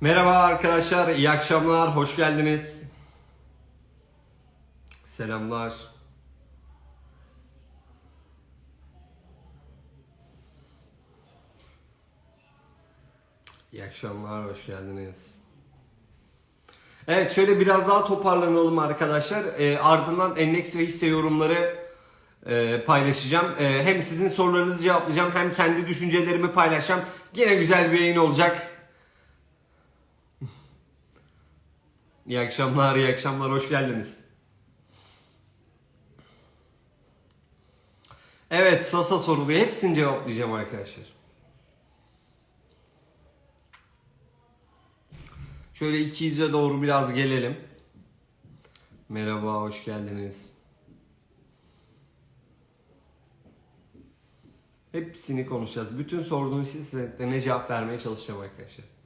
Merhaba arkadaşlar, iyi akşamlar, hoş geldiniz. Selamlar. İyi akşamlar, hoş geldiniz. Evet, şöyle biraz daha toparlanalım arkadaşlar. Ee, ardından endeks ve hisse yorumları e, paylaşacağım. E, hem sizin sorularınızı cevaplayacağım, hem kendi düşüncelerimi paylaşacağım. Yine güzel bir yayın olacak. İyi akşamlar, iyi akşamlar, hoş geldiniz. Evet, Sasa soruluyor. Hepsini cevaplayacağım arkadaşlar. Şöyle 200'e doğru biraz gelelim. Merhaba, hoş geldiniz. Hepsini konuşacağız. Bütün sorduğunuz sistemlerine cevap vermeye çalışacağım arkadaşlar.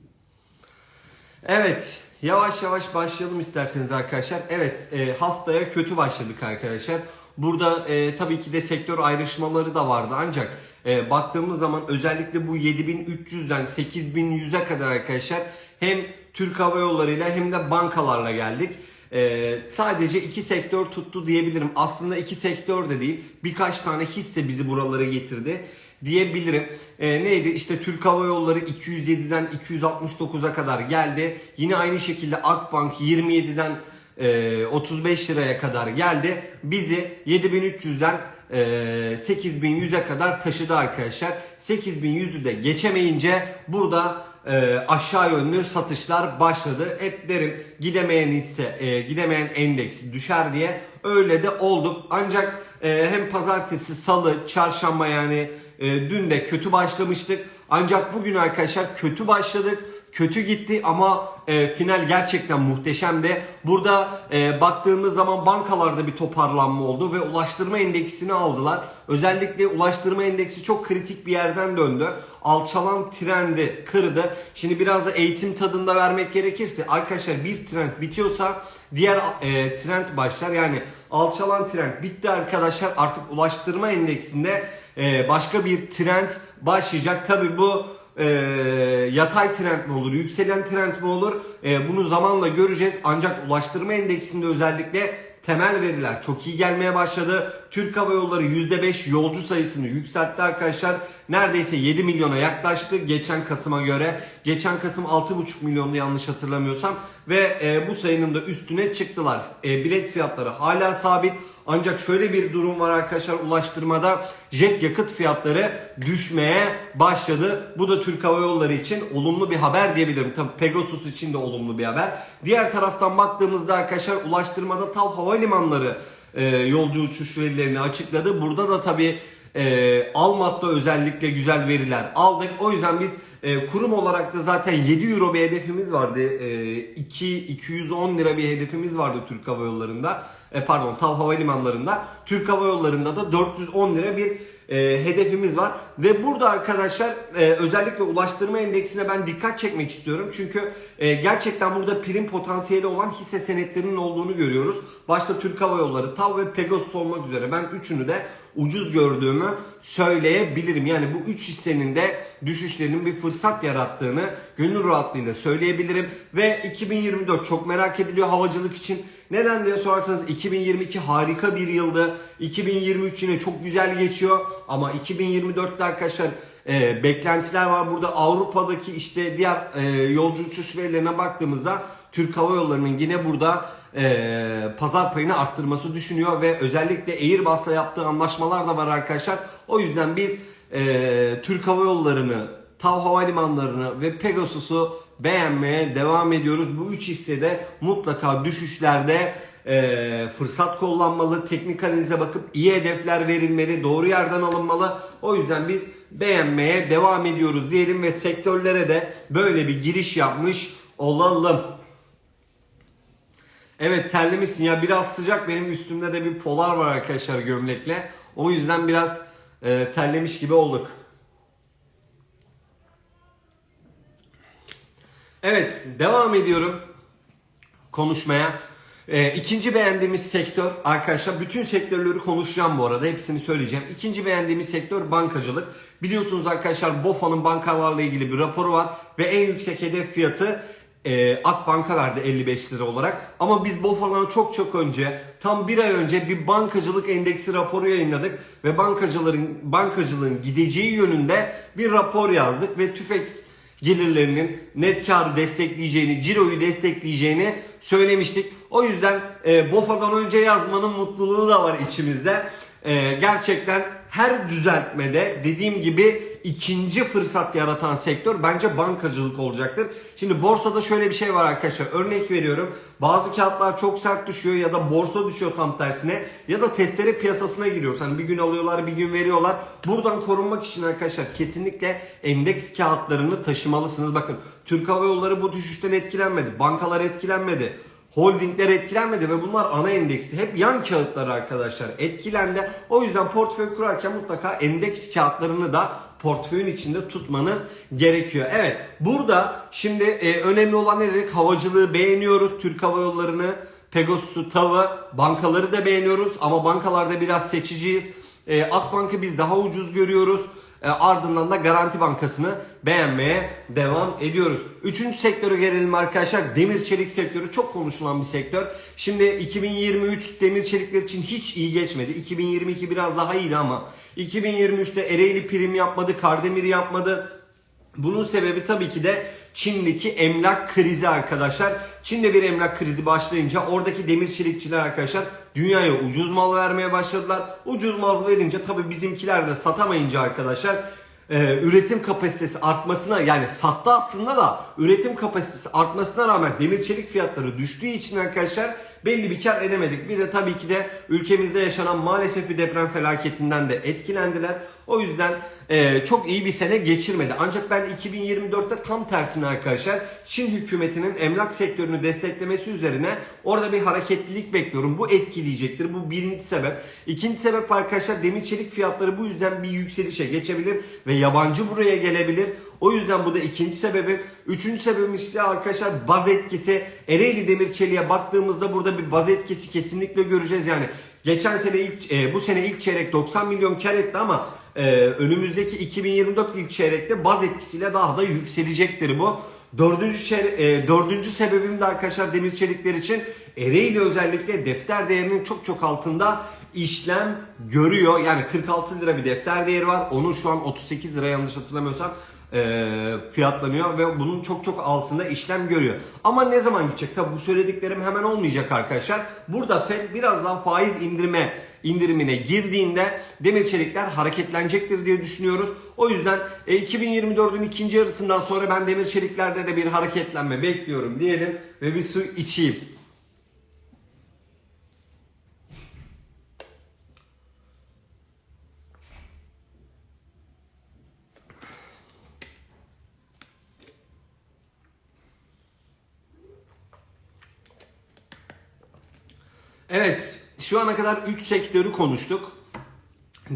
Evet, yavaş yavaş başlayalım isterseniz arkadaşlar. Evet, e, haftaya kötü başladık arkadaşlar. Burada e, tabii ki de sektör ayrışmaları da vardı ancak e, baktığımız zaman özellikle bu 7300'den 8100'e kadar arkadaşlar hem Türk Hava Yolları ile hem de bankalarla geldik. Ee, sadece iki sektör tuttu diyebilirim. Aslında iki sektör de değil. Birkaç tane hisse bizi buralara getirdi diyebilirim. Ee, neydi? İşte Türk Hava Yolları 207'den 269'a kadar geldi. Yine aynı şekilde Akbank 27'den e, 35 liraya kadar geldi. Bizi 7300'den e, 8100'e kadar taşıdı arkadaşlar. 8100'ü de geçemeyince burada e, aşağı yönlü satışlar başladı. Hep derim gidemeyen hisse, e, gidemeyen endeks düşer diye. Öyle de olduk. Ancak e, hem pazartesi, salı, çarşamba yani e, dün de kötü başlamıştık. Ancak bugün arkadaşlar kötü başladık. Kötü gitti ama e, final gerçekten muhteşemdi. Burada e, baktığımız zaman bankalarda bir toparlanma oldu ve ulaştırma endeksini aldılar. Özellikle ulaştırma endeksi çok kritik bir yerden döndü. Alçalan trendi kırdı. Şimdi biraz da eğitim tadında vermek gerekirse arkadaşlar bir trend bitiyorsa diğer e, trend başlar. Yani alçalan trend bitti arkadaşlar. Artık ulaştırma endeksinde e, başka bir trend başlayacak. Tabi bu e, yatay trend mi olur, yükselen trend mi olur? E, bunu zamanla göreceğiz. Ancak ulaştırma endeksinde özellikle temel veriler çok iyi gelmeye başladı. Türk Hava Yolları %5 yolcu sayısını yükseltti arkadaşlar. Neredeyse 7 milyona yaklaştı geçen Kasım'a göre. Geçen Kasım 6,5 milyondu yanlış hatırlamıyorsam. Ve e, bu sayının da üstüne çıktılar. E, bilet fiyatları hala sabit. Ancak şöyle bir durum var arkadaşlar ulaştırmada jet yakıt fiyatları düşmeye başladı. Bu da Türk Hava Yolları için olumlu bir haber diyebilirim. Tabii Pegasus için de olumlu bir haber. Diğer taraftan baktığımızda arkadaşlar ulaştırmada TAV Havalimanları e, yolcu uçuş verilerini açıkladı. Burada da tabii e, Almat'ta özellikle güzel veriler aldık. O yüzden biz e, kurum olarak da zaten 7 euro bir hedefimiz vardı. E, 2 210 lira bir hedefimiz vardı Türk Hava Yolları'nda. E, pardon TAV Havalimanları'nda. Türk Hava Yolları'nda da 410 lira bir e, hedefimiz var. Ve burada arkadaşlar e, özellikle ulaştırma endeksine ben dikkat çekmek istiyorum. Çünkü e, gerçekten burada prim potansiyeli olan hisse senetlerinin olduğunu görüyoruz. Başta Türk Hava Yolları, TAV ve Pegasus olmak üzere ben üçünü de ucuz gördüğümü söyleyebilirim. Yani bu üç hissenin de düşüşlerinin bir fırsat yarattığını gönül rahatlığıyla söyleyebilirim. Ve 2024 çok merak ediliyor havacılık için. Neden diye sorarsanız 2022 harika bir yıldı. 2023 yine çok güzel geçiyor. Ama 2024'te arkadaşlar e, beklentiler var. Burada Avrupa'daki işte diğer e, yolcu uçuş verilerine baktığımızda Türk Hava Yolları'nın yine burada e, pazar payını arttırması düşünüyor ve özellikle Airbus'la yaptığı anlaşmalar da var arkadaşlar. O yüzden biz e, Türk Hava Yolları'nı, TAV Havalimanları'nı ve Pegasus'u beğenmeye devam ediyoruz. Bu üç hissede mutlaka düşüşlerde e, fırsat kullanmalı, teknik analize bakıp iyi hedefler verilmeli, doğru yerden alınmalı. O yüzden biz beğenmeye devam ediyoruz diyelim ve sektörlere de böyle bir giriş yapmış olalım. Evet terlemişsin ya biraz sıcak benim üstümde de bir polar var arkadaşlar gömlekle. O yüzden biraz e, terlemiş gibi olduk. Evet devam ediyorum konuşmaya. E, ikinci beğendiğimiz sektör arkadaşlar bütün sektörleri konuşacağım bu arada hepsini söyleyeceğim. İkinci beğendiğimiz sektör bankacılık. Biliyorsunuz arkadaşlar BOFA'nın bankalarla ilgili bir raporu var ve en yüksek hedef fiyatı e, Akbank'a verdi 55 lira olarak. Ama biz BOFA'dan çok çok önce tam bir ay önce bir bankacılık endeksi raporu yayınladık ve bankacıların bankacılığın gideceği yönünde bir rapor yazdık ve TÜFEX gelirlerinin net karı destekleyeceğini, ciroyu destekleyeceğini söylemiştik. O yüzden e, BOFA'dan önce yazmanın mutluluğu da var içimizde. E, gerçekten her düzeltmede dediğim gibi ikinci fırsat yaratan sektör bence bankacılık olacaktır. Şimdi borsada şöyle bir şey var arkadaşlar. Örnek veriyorum. Bazı kağıtlar çok sert düşüyor ya da borsa düşüyor tam tersine ya da testere piyasasına giriyoruz. Hani bir gün alıyorlar bir gün veriyorlar. Buradan korunmak için arkadaşlar kesinlikle endeks kağıtlarını taşımalısınız. Bakın Türk Hava Yolları bu düşüşten etkilenmedi. Bankalar etkilenmedi. Holdingler etkilenmedi ve bunlar ana endeksi. Hep yan kağıtlar arkadaşlar etkilendi. O yüzden portföy kurarken mutlaka endeks kağıtlarını da portföyün içinde tutmanız gerekiyor. Evet burada şimdi e, önemli olan ne dedik? Havacılığı beğeniyoruz. Türk Hava Yolları'nı, Pegasus'u, TAV'ı, bankaları da beğeniyoruz. Ama bankalarda biraz seçiciyiz. E, Akbank'ı biz daha ucuz görüyoruz. E, ardından da Garanti Bankası'nı beğenmeye devam ediyoruz. Üçüncü sektöre gelelim arkadaşlar. Demir çelik sektörü çok konuşulan bir sektör. Şimdi 2023 demir çelikler için hiç iyi geçmedi. 2022 biraz daha iyiydi ama 2023'te Ereğli prim yapmadı, Kardemir yapmadı. Bunun sebebi tabii ki de Çin'deki emlak krizi arkadaşlar. Çin'de bir emlak krizi başlayınca oradaki demir çelikçiler arkadaşlar dünyaya ucuz mal vermeye başladılar. Ucuz mal verince tabii bizimkiler de satamayınca arkadaşlar e, üretim kapasitesi artmasına yani sattı aslında da üretim kapasitesi artmasına rağmen demir çelik fiyatları düştüğü için arkadaşlar belli bir kar edemedik. Bir de tabii ki de ülkemizde yaşanan maalesef bir deprem felaketinden de etkilendiler. O yüzden e, çok iyi bir sene geçirmedi. Ancak ben 2024'te tam tersine arkadaşlar Çin hükümetinin emlak sektörünü desteklemesi üzerine orada bir hareketlilik bekliyorum. Bu etkileyecektir. Bu birinci sebep. İkinci sebep arkadaşlar demir çelik fiyatları bu yüzden bir yükselişe geçebilir ve yabancı buraya gelebilir. O yüzden bu da ikinci sebebim. Üçüncü sebebim işte arkadaşlar baz etkisi. Ereğli demir çeliğe baktığımızda burada bir baz etkisi kesinlikle göreceğiz. Yani geçen sene ilk e, bu sene ilk çeyrek 90 milyon kar etti ama e, önümüzdeki 2024 ilk çeyrekte baz etkisiyle daha da yükselecektir bu. Dördüncü, çeyre- e, dördüncü sebebim de arkadaşlar demir çelikler için Ereğli özellikle defter değerinin çok çok altında işlem görüyor. Yani 46 lira bir defter değeri var. Onun şu an 38 lira yanlış hatırlamıyorsam e, fiyatlanıyor ve bunun çok çok altında işlem görüyor. Ama ne zaman gidecek? Tabi bu söylediklerim hemen olmayacak arkadaşlar. Burada FED birazdan faiz indirme indirimine girdiğinde demir çelikler hareketlenecektir diye düşünüyoruz. O yüzden e, 2024'ün ikinci yarısından sonra ben demir çeliklerde de bir hareketlenme bekliyorum diyelim ve bir su içeyim. Evet, şu ana kadar 3 sektörü konuştuk.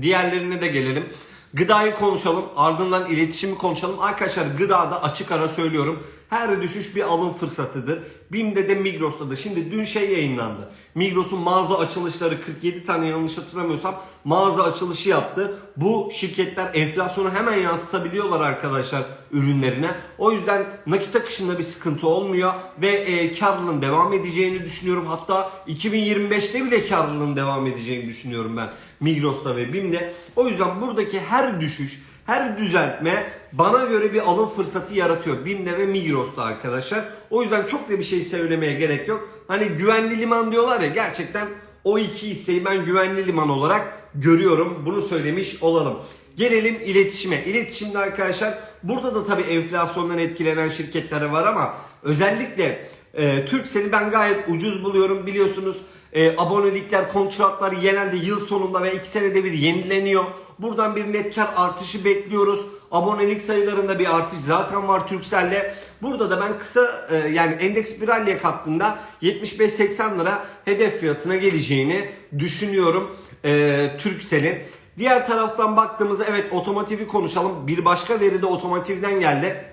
Diğerlerine de gelelim. Gıdayı konuşalım, ardından iletişimi konuşalım. Arkadaşlar gıdada açık ara söylüyorum. Her düşüş bir alım fırsatıdır. BİM'de de Migros'ta da. Şimdi dün şey yayınlandı. Migros'un mağaza açılışları 47 tane yanlış hatırlamıyorsam mağaza açılışı yaptı. Bu şirketler enflasyonu hemen yansıtabiliyorlar arkadaşlar ürünlerine. O yüzden nakit akışında bir sıkıntı olmuyor ve e, karlılığın devam edeceğini düşünüyorum. Hatta 2025'te bile karlılığın devam edeceğini düşünüyorum ben Migros'ta ve BİM'de. O yüzden buradaki her düşüş her düzeltme bana göre bir alım fırsatı yaratıyor. BİM'de ve Migros'ta arkadaşlar. O yüzden çok da bir şey söylemeye gerek yok. Hani güvenli liman diyorlar ya gerçekten o iki hisseyi ben güvenli liman olarak görüyorum. Bunu söylemiş olalım. Gelelim iletişime. İletişimde arkadaşlar burada da tabii enflasyondan etkilenen şirketler var ama özellikle e, Turkcell'i ben gayet ucuz buluyorum. Biliyorsunuz e, abonelikler, kontratlar genelde yıl sonunda ve 2 senede bir yenileniyor. Buradan bir net kar artışı bekliyoruz. Abonelik sayılarında bir artış zaten var Turkcell'le. Burada da ben kısa e, yani endeks bir ralliye kattığında 75-80 lira hedef fiyatına geleceğini düşünüyorum e, Turkcell'in. Diğer taraftan baktığımızda evet otomotivi konuşalım. Bir başka veri de otomotivden geldi.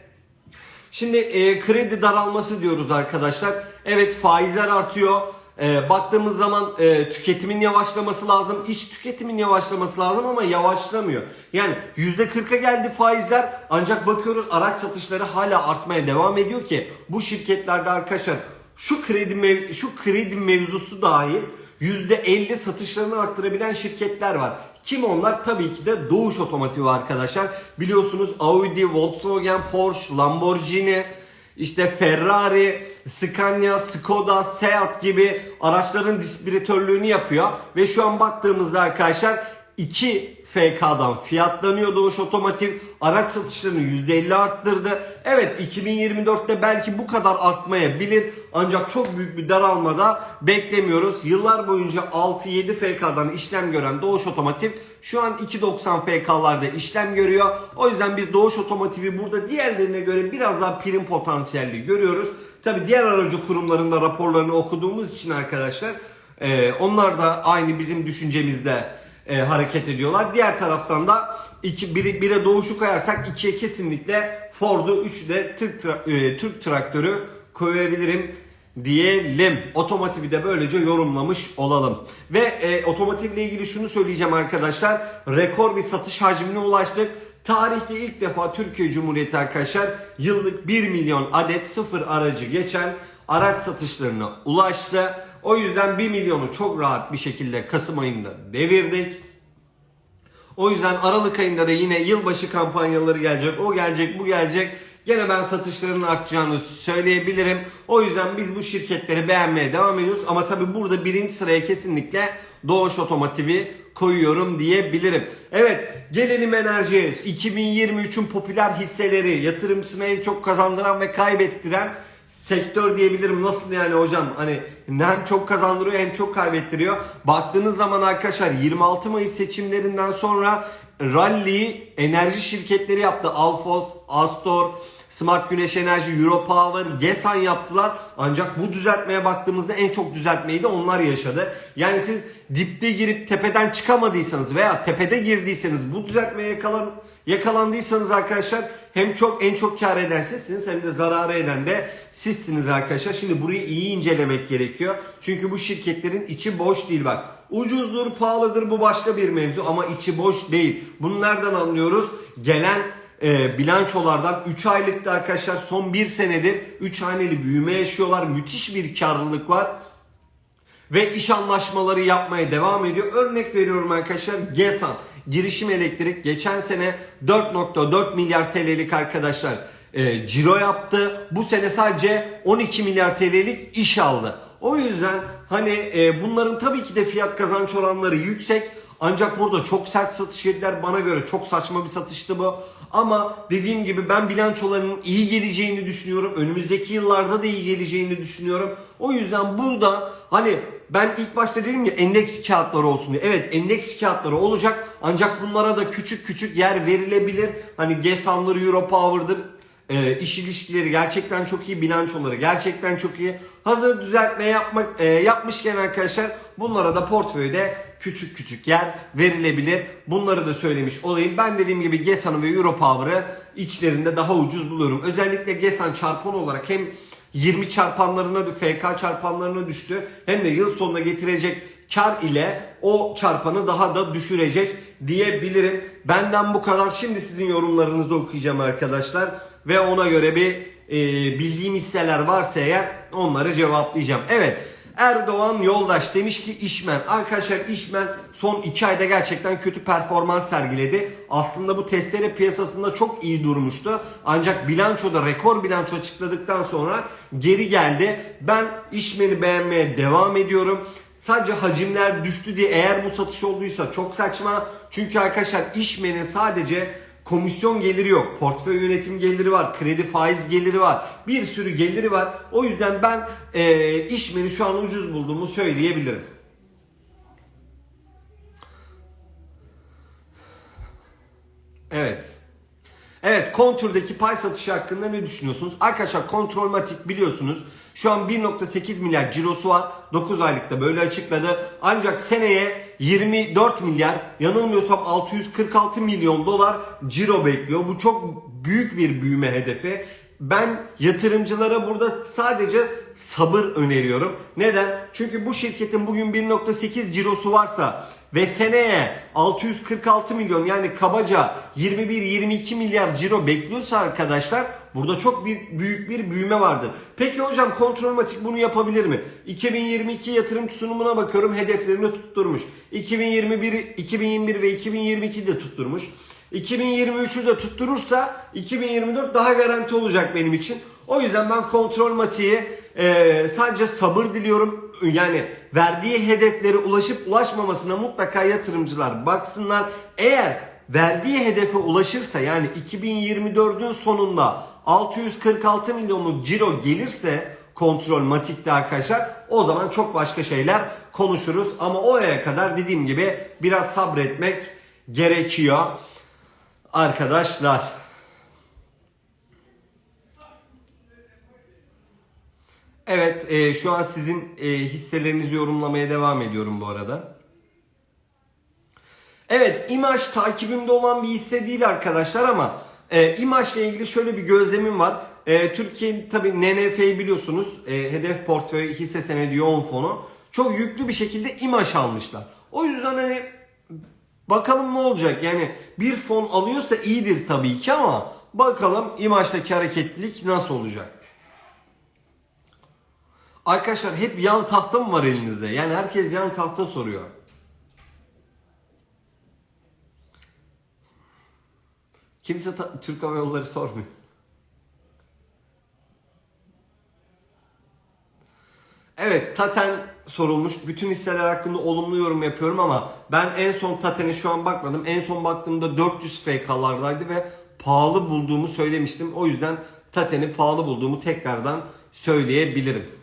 Şimdi e, kredi daralması diyoruz arkadaşlar. Evet faizler artıyor. E, baktığımız zaman e, tüketimin yavaşlaması lazım, iç tüketimin yavaşlaması lazım ama yavaşlamıyor. Yani %40'a geldi faizler ancak bakıyoruz araç satışları hala artmaya devam ediyor ki bu şirketlerde arkadaşlar şu kredi mev- şu kredi mevzusu dahil %50 satışlarını arttırabilen şirketler var. Kim onlar? Tabii ki de Doğuş Otomotiv arkadaşlar. Biliyorsunuz Audi, Volkswagen, Porsche, Lamborghini, işte Ferrari, Scania, Skoda, Seat gibi araçların distribütörlüğünü yapıyor. Ve şu an baktığımızda arkadaşlar 2 FK'dan fiyatlanıyor Doğuş Otomotiv. Araç satışlarını %50 arttırdı. Evet 2024'te belki bu kadar artmayabilir. Ancak çok büyük bir daralmada beklemiyoruz. Yıllar boyunca 6-7 FK'dan işlem gören Doğuş Otomotiv şu an 2.90 FK'larda işlem görüyor. O yüzden biz Doğuş Otomotiv'i burada diğerlerine göre biraz daha prim potansiyelli görüyoruz. Tabi diğer aracı kurumlarında raporlarını okuduğumuz için arkadaşlar e, onlar da aynı bizim düşüncemizde e, hareket ediyorlar. Diğer taraftan da iki, biri, bire doğuşu koyarsak ikiye kesinlikle Ford'u, üçü de Türk, tra- e, Türk traktörü koyabilirim diyelim. Otomotivi de böylece yorumlamış olalım. Ve e, otomotivle ilgili şunu söyleyeceğim arkadaşlar. Rekor bir satış hacmine ulaştık. Tarihte ilk defa Türkiye Cumhuriyeti arkadaşlar yıllık 1 milyon adet sıfır aracı geçen araç satışlarına ulaştı. O yüzden 1 milyonu çok rahat bir şekilde Kasım ayında devirdik. O yüzden Aralık ayında da yine yılbaşı kampanyaları gelecek. O gelecek, bu gelecek. Gene ben satışların artacağını söyleyebilirim. O yüzden biz bu şirketleri beğenmeye devam ediyoruz. Ama tabi burada birinci sıraya kesinlikle Doğuş Otomotiv'i koyuyorum diyebilirim. Evet gelelim enerjiye. 2023'ün popüler hisseleri yatırımcısına en çok kazandıran ve kaybettiren sektör diyebilirim. Nasıl yani hocam? Hani hem çok kazandırıyor hem çok kaybettiriyor. Baktığınız zaman arkadaşlar 26 Mayıs seçimlerinden sonra rally'yi enerji şirketleri yaptı. Alfos, Astor, Smart Güneş Enerji, Europower, GESAN yaptılar. Ancak bu düzeltmeye baktığımızda en çok düzeltmeyi de onlar yaşadı. Yani siz dipte girip tepeden çıkamadıysanız veya tepede girdiyseniz bu düzeltmeye yakalan, yakalandıysanız arkadaşlar hem çok en çok kar eden sizsiniz hem de zararı eden de sizsiniz arkadaşlar. Şimdi burayı iyi incelemek gerekiyor. Çünkü bu şirketlerin içi boş değil bak. Ucuzdur, pahalıdır bu başka bir mevzu ama içi boş değil. Bunu nereden anlıyoruz? Gelen e, bilançolardan 3 aylıkta arkadaşlar son 1 senedir 3 haneli büyüme yaşıyorlar. Müthiş bir karlılık var ve iş anlaşmaları yapmaya devam ediyor. Örnek veriyorum arkadaşlar GESAN girişim elektrik geçen sene 4.4 milyar TL'lik arkadaşlar e, ciro yaptı. Bu sene sadece 12 milyar TL'lik iş aldı. O yüzden hani e, bunların tabii ki de fiyat kazanç oranları yüksek. Ancak burada çok sert satış yediler. Bana göre çok saçma bir satıştı bu. Ama dediğim gibi ben bilançolarının iyi geleceğini düşünüyorum. Önümüzdeki yıllarda da iyi geleceğini düşünüyorum. O yüzden burada hani ben ilk başta dedim ya endeks kağıtları olsun diye. Evet endeks kağıtları olacak. Ancak bunlara da küçük küçük yer verilebilir. Hani GESAM'dır, Europower'dır. E, iş ilişkileri gerçekten çok iyi, bilançoları gerçekten çok iyi. Hazır düzeltme yapmak e, yapmışken arkadaşlar bunlara da portföyde küçük küçük yer verilebilir. Bunları da söylemiş olayım. Ben dediğim gibi GESAN'ı ve Europower'ı içlerinde daha ucuz buluyorum. Özellikle GESAN çarpan olarak hem 20 çarpanlarına, FK çarpanlarına düştü hem de yıl sonuna getirecek kar ile o çarpanı daha da düşürecek diyebilirim. Benden bu kadar. Şimdi sizin yorumlarınızı okuyacağım arkadaşlar ve ona göre bir e, bildiğim hisseler varsa eğer onları cevaplayacağım. Evet. Erdoğan Yoldaş demiş ki işmen. Arkadaşlar işmen son 2 ayda gerçekten kötü performans sergiledi. Aslında bu testere piyasasında çok iyi durmuştu. Ancak bilançoda rekor bilanço açıkladıktan sonra geri geldi. Ben işmeni beğenmeye devam ediyorum. Sadece hacimler düştü diye eğer bu satış olduysa çok saçma. Çünkü arkadaşlar işmenin sadece komisyon geliri yok. Portföy yönetim geliri var. Kredi faiz geliri var. Bir sürü geliri var. O yüzden ben e, işmeni şu an ucuz bulduğumu söyleyebilirim. Evet. Evet konturdaki pay satışı hakkında ne düşünüyorsunuz? Arkadaşlar kontrolmatik biliyorsunuz şu an 1.8 milyar cirosu var. 9 aylıkta böyle açıkladı. Ancak seneye 24 milyar yanılmıyorsam 646 milyon dolar ciro bekliyor. Bu çok büyük bir büyüme hedefi. ben yatırımcılara burada sadece sabır öneriyorum. Neden? Çünkü bu şirketin bugün 1.8 cirosu varsa ve seneye 646 milyon yani kabaca 21-22 milyar ciro bekliyorsa arkadaşlar burada çok bir büyük bir büyüme vardır. Peki hocam kontrolmatik bunu yapabilir mi? 2022 yatırım sunumuna bakıyorum hedeflerini tutturmuş. 2021, 2021 ve 2022 de tutturmuş. 2023'ü de tutturursa 2024 daha garanti olacak benim için. O yüzden ben kontrol matiğe e, sadece sabır diliyorum. Yani verdiği hedeflere ulaşıp ulaşmamasına mutlaka yatırımcılar baksınlar. Eğer verdiği hedefe ulaşırsa yani 2024'ün sonunda 646 milyonluk ciro gelirse kontrol matikte arkadaşlar o zaman çok başka şeyler konuşuruz. Ama oraya kadar dediğim gibi biraz sabretmek gerekiyor arkadaşlar. Evet e, şu an sizin e, hisselerinizi yorumlamaya devam ediyorum bu arada. Evet imaj takibimde olan bir hisse değil arkadaşlar ama e, imajla ilgili şöyle bir gözlemim var. E, Türkiye tabi NNF'yi biliyorsunuz e, hedef portföy hisse senedi yoğun fonu çok yüklü bir şekilde imaj almışlar. O yüzden hani bakalım ne olacak yani bir fon alıyorsa iyidir tabii ki ama bakalım imajtaki hareketlilik nasıl olacak. Arkadaşlar hep yan tahta mı var elinizde? Yani herkes yan tahta soruyor. Kimse ta- Türk Hava Yolları sormuyor. Evet Taten sorulmuş. Bütün hisseler hakkında olumlu yorum yapıyorum ama ben en son Taten'e şu an bakmadım. En son baktığımda 400 FK'lardaydı ve pahalı bulduğumu söylemiştim. O yüzden Taten'i pahalı bulduğumu tekrardan söyleyebilirim.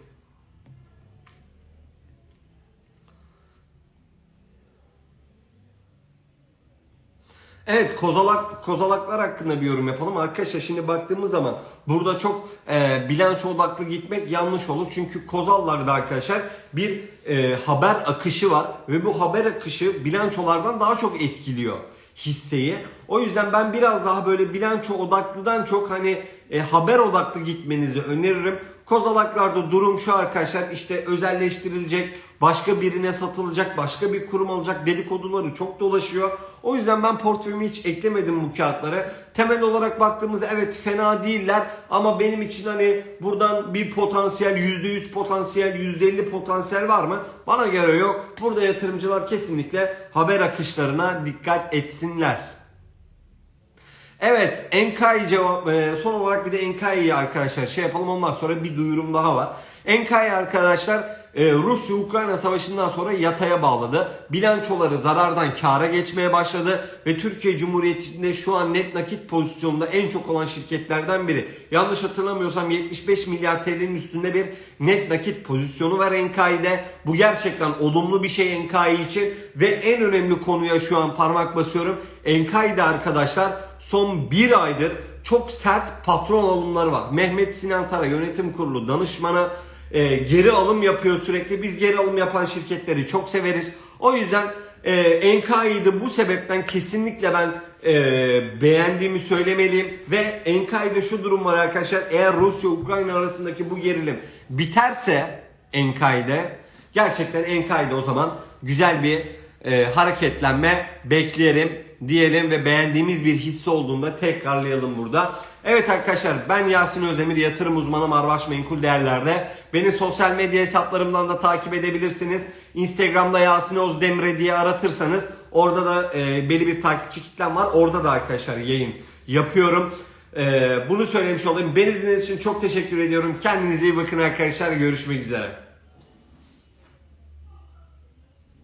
Evet kozalak kozalaklar hakkında bir yorum yapalım. Arkadaşlar şimdi baktığımız zaman burada çok e, bilanço odaklı gitmek yanlış olur. Çünkü kozallarda arkadaşlar bir e, haber akışı var ve bu haber akışı bilançolardan daha çok etkiliyor hisseyi. O yüzden ben biraz daha böyle bilanço odaklıdan çok hani e, haber odaklı gitmenizi öneririm. Kozalaklarda durum şu arkadaşlar işte özelleştirilecek, başka birine satılacak, başka bir kurum alacak dedikoduları çok dolaşıyor. O yüzden ben portföyümü hiç eklemedim bu kağıtları. Temel olarak baktığımızda evet fena değiller ama benim için hani buradan bir potansiyel %100 potansiyel %50 potansiyel var mı? Bana göre yok. Burada yatırımcılar kesinlikle haber akışlarına dikkat etsinler. Evet Enkai cevap e, son olarak bir de Enkai'yi arkadaşlar şey yapalım ondan sonra bir duyurum daha var. Enkai arkadaşlar e, Rusya Ukrayna savaşından sonra yataya bağladı. Bilançoları zarardan kara geçmeye başladı ve Türkiye Cumhuriyeti'nde şu an net nakit pozisyonunda en çok olan şirketlerden biri. Yanlış hatırlamıyorsam 75 milyar TL'nin üstünde bir net nakit pozisyonu var Enkai'de. Bu gerçekten olumlu bir şey Enkai için ve en önemli konuya şu an parmak basıyorum. Enkai'de arkadaşlar son bir aydır çok sert patron alımları var. Mehmet Sinan Tara yönetim kurulu danışmanı e, geri alım yapıyor sürekli. Biz geri alım yapan şirketleri çok severiz. O yüzden e, Enkai'de bu sebepten kesinlikle ben e, beğendiğimi söylemeliyim. Ve Enkai'de şu durum var arkadaşlar. Eğer Rusya-Ukrayna arasındaki bu gerilim biterse Enkai'de gerçekten Enkai'de o zaman güzel bir e, hareketlenme beklerim diyelim ve beğendiğimiz bir hisse olduğunda tekrarlayalım burada. Evet arkadaşlar ben Yasin Özdemir yatırım uzmanı Marbaş Menkul Değerler'de. Beni sosyal medya hesaplarımdan da takip edebilirsiniz. Instagram'da Yasin Özdemir diye aratırsanız orada da e, belli bir takipçi kitlem var. Orada da arkadaşlar yayın yapıyorum. E, bunu söylemiş olayım. Beni dinlediğiniz için çok teşekkür ediyorum. Kendinize iyi bakın arkadaşlar. Görüşmek üzere.